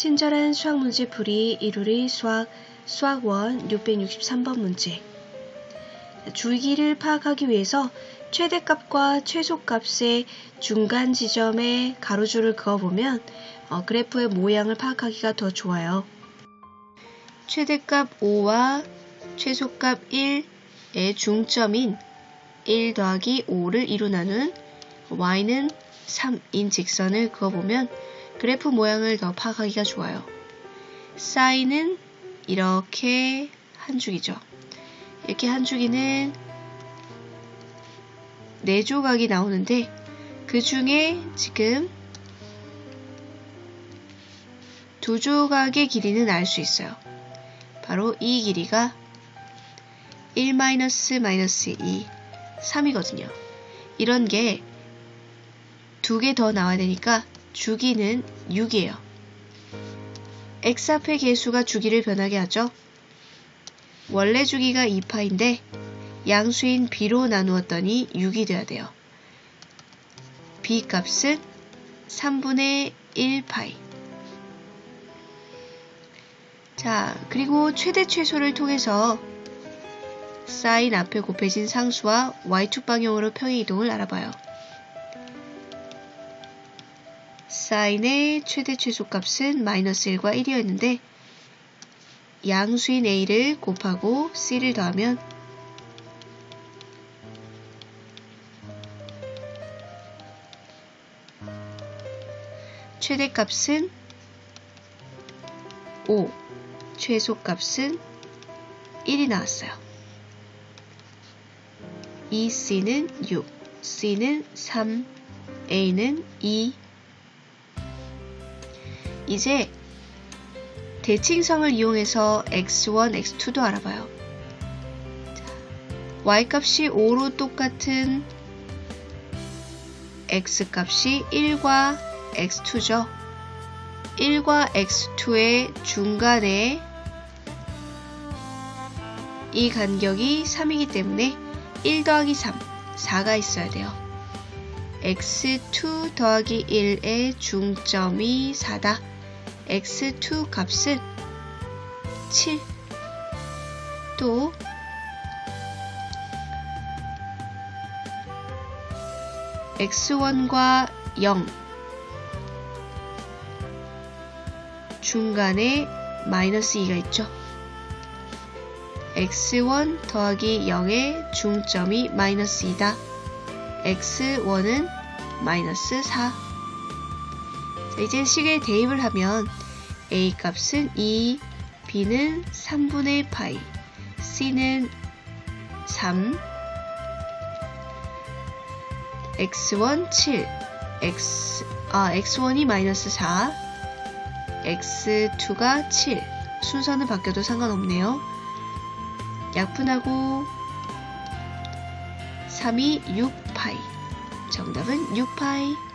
친절한 수학 문제 풀이 1우리 수학 수학 1 663번 문제 줄기를 파악하기 위해서 최대값과 최소값의 중간 지점에 가로줄을 그어보면 어, 그래프의 모양을 파악하기가 더 좋아요. 최대값 5와 최소값 1의 중점인 1 더하기 5를 2로 나눈 y는 3인 직선을 그어보면 그래프 모양을 더 파악하기가 좋아요. 사인은 이렇게 한 줄이죠. 이렇게 한 줄기는 네 조각이 나오는데 그 중에 지금 두 조각의 길이는 알 수 있어요. 바로 이 길이가 1 마이너스 마이너스 2, 3이거든요. 이런 게 두 개 더 나와야 되니까 주기는 6이에요. x 앞의 개수가 주기를 변하게 하죠. 원래 주기가 2파인데 양수인 b로 나누었더니 6이 돼야 돼요. b 값은 3분의 1파이. 자, 그리고 최대 최소를 통해서 사인 앞에 곱해진 상수와 y축 방향으로 평행 이동을 알아봐요. 사인의 최대 최소 값은 마이너스 1과 1이었는데 양수인 a를 곱하고 c를 더하면 최대값은 5, 최소값은 1이 나왔어요. 이 c는 6, c는 3, a는 2. 이제 대칭성을 이용해서 x1, x2도 알아봐요. y값이 5로 똑같은 x값이 1과 x2죠. 1과 x2의 중간에 이 간격이 3이기 때문에 1 더하기 3, 4가 있어야 돼요. x2 더하기 1의 중점이 4다. X2 값은 7. 또 x1과 0 중간에 마이너스 2가 있죠. x1 더하기 0의 중점이 마이너스 2다. x1은 마이너스 4. 자, 이제 식에 대입을 하면 a 값은 2, b는 3분의 파이, c는 3, x1 7, x, 아, x1이 마이너스 4, x2가 7. 순서는 바뀌어도 상관없네요. 약분하고 3이 6파이. 정답은 6파이.